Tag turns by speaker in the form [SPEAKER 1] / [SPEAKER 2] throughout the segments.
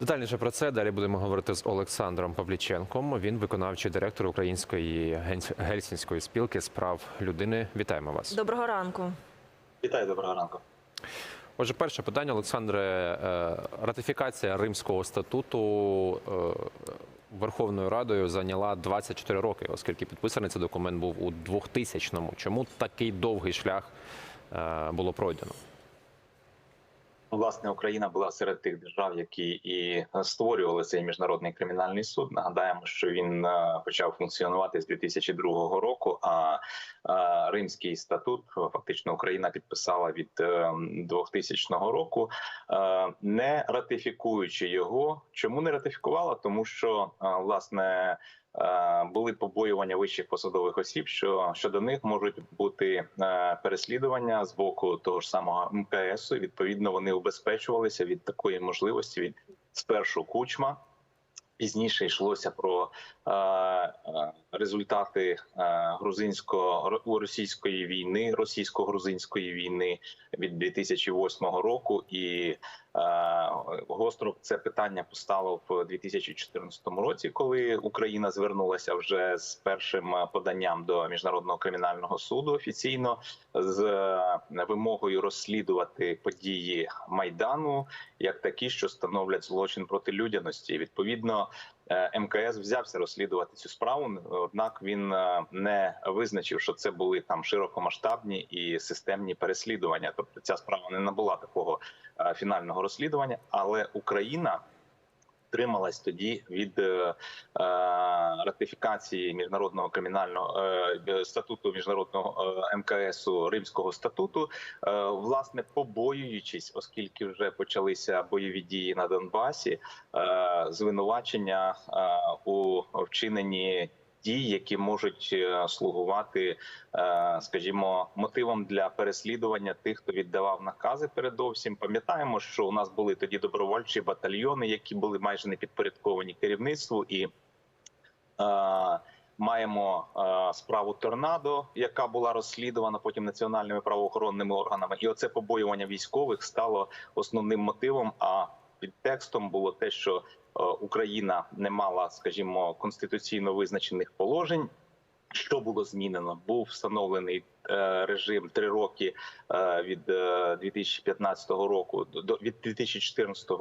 [SPEAKER 1] Детальніше про це далі будемо говорити з Олександром Павліченком. Він виконавчий директор Української Гельс- гельсінської спілки з прав людини. Вітаємо вас.
[SPEAKER 2] Доброго ранку.
[SPEAKER 3] Вітаю, доброго ранку.
[SPEAKER 1] Отже, перше питання, Олександре. Е, Ратифікація Римського статуту е, Верховною Радою зайняла 24 роки, оскільки підписаний цей документ був у 2000-му. Чому такий довгий шлях е, було пройдено?
[SPEAKER 3] Власне, Україна була серед тих держав, які і створювали цей міжнародний кримінальний суд. Нагадаємо, що він е, почав функціонувати з 2002 року. А е, Римський статут фактично Україна підписала від е, 2000 року, е, не ратифікуючи його. Чому не ратифікувала? Тому що е, власне. Е, Були побоювання вищих посадових осіб, що щодо них можуть бути е, переслідування з боку того ж самого МКС. Відповідно, вони убезпечувалися від такої можливості від спершу кучма. Пізніше йшлося про е, результати е, грузинсько-російської війни, російсько-грузинської війни від 2008 року, і е, гостро це питання постало в 2014 році, коли Україна звернулася вже з першим поданням до міжнародного кримінального суду офіційно з е, вимогою розслідувати події майдану як такі, що становлять злочин проти людяності. Відповідно, МКС взявся розслідувати цю справу. Однак він е, не визначив, що це були там широкомасштабні і системні переслідування. Тобто ця справа не набула такого е, фінального розслідування, але Україна. Трималась тоді від е, е, ратифікації міжнародного кримінального е, статуту міжнародного е, МКСу Римського статуту, е, власне побоюючись, оскільки вже почалися бойові дії на Донбасі, е, звинувачення е, у вчиненні. Дій, які можуть е, слугувати, е, скажімо, мотивом для переслідування тих, хто віддавав накази. Передовсім пам'ятаємо, що у нас були тоді добровольчі батальйони, які були майже не підпорядковані керівництву, і е, маємо е, справу торнадо, яка була розслідувана потім національними правоохоронними органами, і оце побоювання військових стало основним мотивом. А під текстом було те, що Україна не мала, скажімо, конституційно визначених положень. Що було змінено? Був встановлений е, режим три роки е, від е, 2015 року до від 2014 е,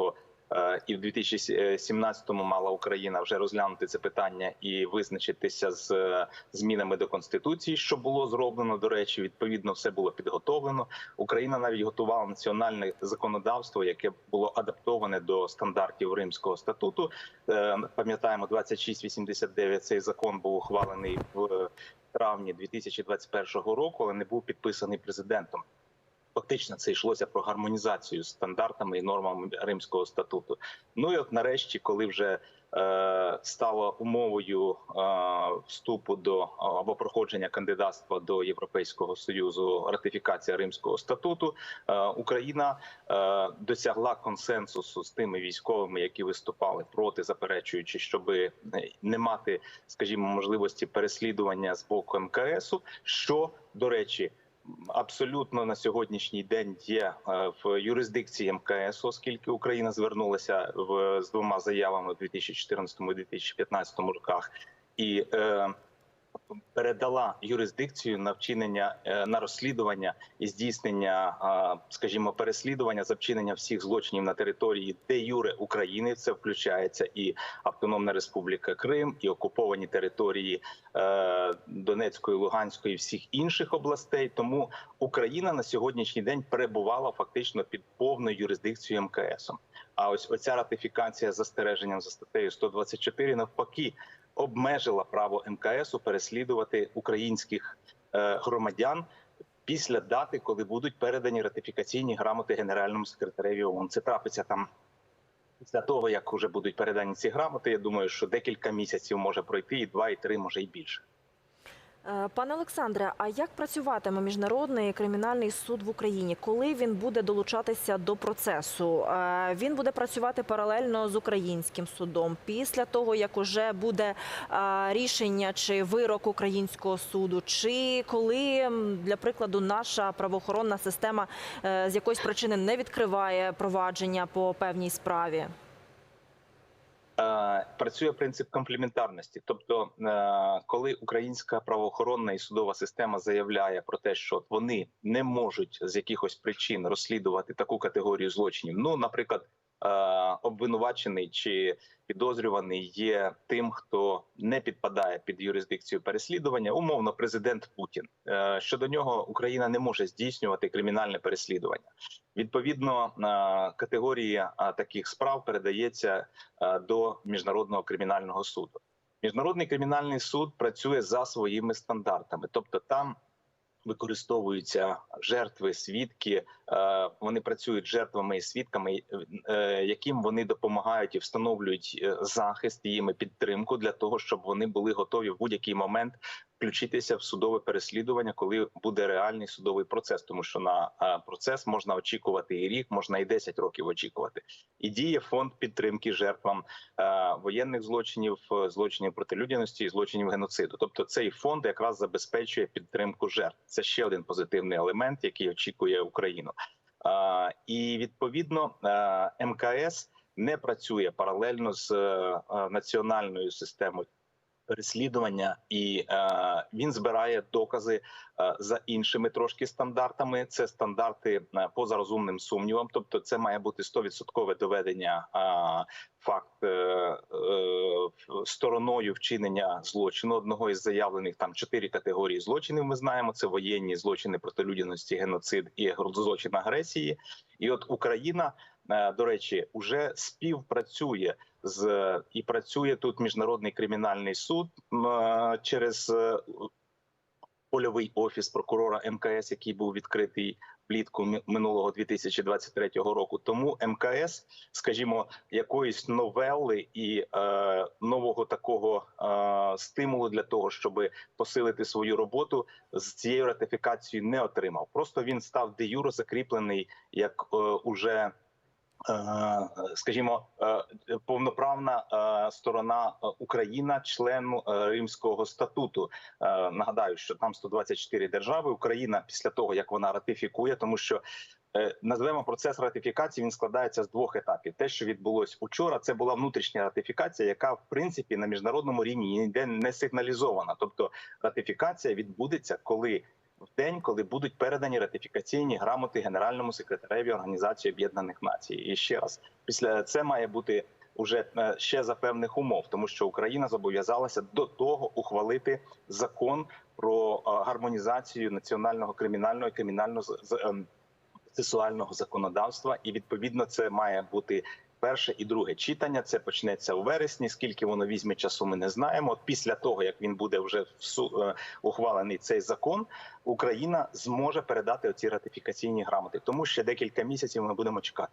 [SPEAKER 3] і в 2017 мала Україна вже розглянути це питання і визначитися з е, змінами до конституції, що було зроблено. До речі, відповідно, все було підготовлено. Україна навіть готувала національне законодавство, яке було адаптоване до стандартів Римського статуту. Е, Пам'ятаємо, 2689 цей закон був ухвалений в травні 2021 року, але не був підписаний президентом. Фактично, це йшлося про гармонізацію з стандартами і нормами Римського статуту. Ну і от нарешті, коли вже е, стало умовою е, вступу до або проходження кандидатства до Європейського союзу ратифікація Римського статуту, е, Україна е, досягла консенсусу з тими військовими, які виступали проти, заперечуючи, щоб не мати, скажімо, можливості переслідування з боку МКСу, що до речі абсолютно на сьогоднішній день є е, в юрисдикції МКС, оскільки Україна звернулася в з двома заявами у 2014 і 2015 роках. І е, передала юрисдикцію на вчинення е, на розслідування і здійснення, скажімо, переслідування за вчинення всіх злочинів на території де юре України. Це включається і Автономна Республіка Крим, і окуповані території е, Донецької, Луганської, всіх інших областей. Тому Україна на сьогоднішній день перебувала фактично під повною юрисдикцією МКС. А ось оця ратифікація з застереженням за статтею 124 навпаки обмежила право МКСу переслідувати українських е, громадян. Після дати, коли будуть передані ратифікаційні грамоти генеральному секретареві ООН. це трапиться там після того, як вже будуть передані ці грамоти. Я думаю, що декілька місяців може пройти, і два, і три, може і більше.
[SPEAKER 2] Е, Пане Олександре, а як працюватиме міжнародний кримінальний суд в Україні, коли він буде долучатися до процесу? Е, Він буде працювати паралельно з українським судом після того, як уже буде е, рішення чи вирок українського суду, чи коли, для прикладу, наша правоохоронна система з якоїсь причини не відкриває провадження по певній справі?
[SPEAKER 3] Е, Працює принцип комплементарності, тобто, е, коли українська правоохоронна і судова система заявляє про те, що вони не можуть з якихось причин розслідувати таку категорію злочинів, ну, наприклад, обвинувачений чи підозрюваний є тим, хто не підпадає під юрисдикцію переслідування, умовно, президент Путін. Е, Щодо нього Україна не може здійснювати кримінальне переслідування. Відповідно, е, категорії е, таких справ передається е, до міжнародного кримінального суду. Міжнародний кримінальний суд працює за своїми стандартами, тобто там використовуються жертви, свідки. е, Вони працюють жертвами і свідками, е, яким вони допомагають і встановлюють захист захист і підтримку для того, щоб вони були готові в будь-який момент включитися в судове переслідування, коли буде реальний судовий процес, тому що на е, процес можна очікувати і рік, можна і 10 років очікувати. І діє фонд підтримки жертвам е, воєнних злочинів, е, злочинів проти людяності і злочинів геноциду. Тобто цей фонд якраз забезпечує підтримку жертв. Це ще один позитивний елемент, який очікує Україну. І відповідно МКС не працює паралельно з національною системою переслідування, і е, він збирає докази е, за іншими трошки стандартами. Це стандарти е, поза розумним сумнівом. Тобто, це має бути 100% доведення е, факт е, е, стороною вчинення злочину. Одного із заявлених там чотири категорії злочинів. Ми знаємо це воєнні злочини проти людяності, геноцид і злочин агресії. І от Україна, до речі, уже співпрацює з і працює тут міжнародний кримінальний суд е, через е, польовий офіс прокурора МКС, який був відкритий влітку ми- минулого 2023 року. Тому МКС, скажімо, якоїсь новели і е, нового такого е, стимулу для того, щоб посилити свою роботу, з цією ратифікацією не отримав. Просто він став де юро закріплений як е, уже. Е, Скажімо, е, повноправна е, сторона Україна, член е, Римського статуту. Нагадаю, що там 124 держави. Україна після того як вона ратифікує, тому що назвемо процес ратифікації. Він складається з двох етапів. Те, що відбулось учора, це була внутрішня ратифікація, яка в принципі на міжнародному рівні ніде не сигналізована. Тобто ратифікація відбудеться, коли в день, коли будуть передані ратифікаційні грамоти генеральному секретареві Організації Об'єднаних Націй. І ще раз, після це має бути уже е, ще за певних умов, тому що Україна зобов'язалася до того ухвалити закон про е, гармонізацію національного кримінального і кримінального ем, процесуального законодавства, і відповідно це має бути. Перше і друге читання це почнеться у вересні. Скільки воно візьме часу, ми не знаємо. От після того як він буде вже всу- е, ухвалений цей закон, Україна зможе передати оці ратифікаційні грамоти. Тому ще декілька місяців ми будемо чекати.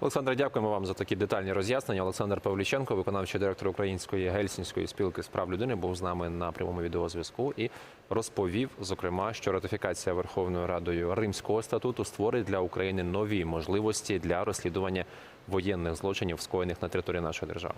[SPEAKER 1] Олександре, дякуємо вам за такі детальні роз'яснення. Олександр Павліченко, виконавчий директор Української гельсінської спілки з прав людини, був з нами на прямому відеозв'язку і розповів, зокрема, що ратифікація Верховною Радою Римського статуту створить для України нові можливості для розслідування воєнних злочинів, скоєних на території нашої держави.